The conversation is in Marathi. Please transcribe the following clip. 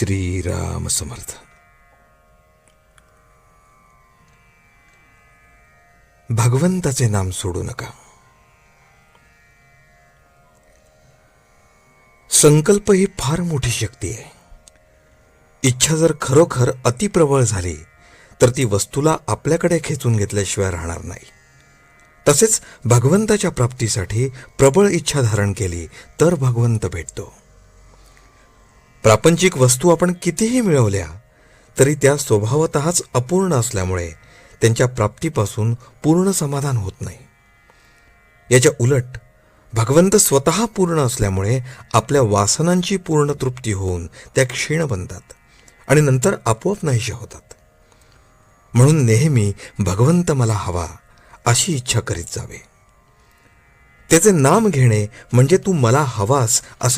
श्रीराम समर्थ. भगवंताचे नाम सोडू नका. संकल्प ही फार मोठी शक्ती आहे. इच्छा जर खरोखर अतिप्रबळ झाली तर ती वस्तूला आपल्याकडे खेचून घेतल्याशिवाय राहणार नाही. तसेच भगवंताच्या प्राप्तीसाठी प्रबळ इच्छा धारण केली तर भगवंत भेटतो. प्रापंचिक वस्तू आपण कितीही मिळवल्या तरी त्या स्वभावतःच अपूर्ण असल्यामुळे त्यांच्या प्राप्तीपासून पूर्ण समाधान होत नाही. याच्या उलट भगवंत स्वतः पूर्ण असल्यामुळे आपल्या वासनांची पूर्ण तृप्ती होऊन त्या क्षीण बनतात आणि नंतर आपोआप नाहीशा होतात. म्हणून नेहमी भगवंत मला हवा अशी इच्छा करीत जावे. त्याचे नाम घेणे म्हणजे तू मला हवास असं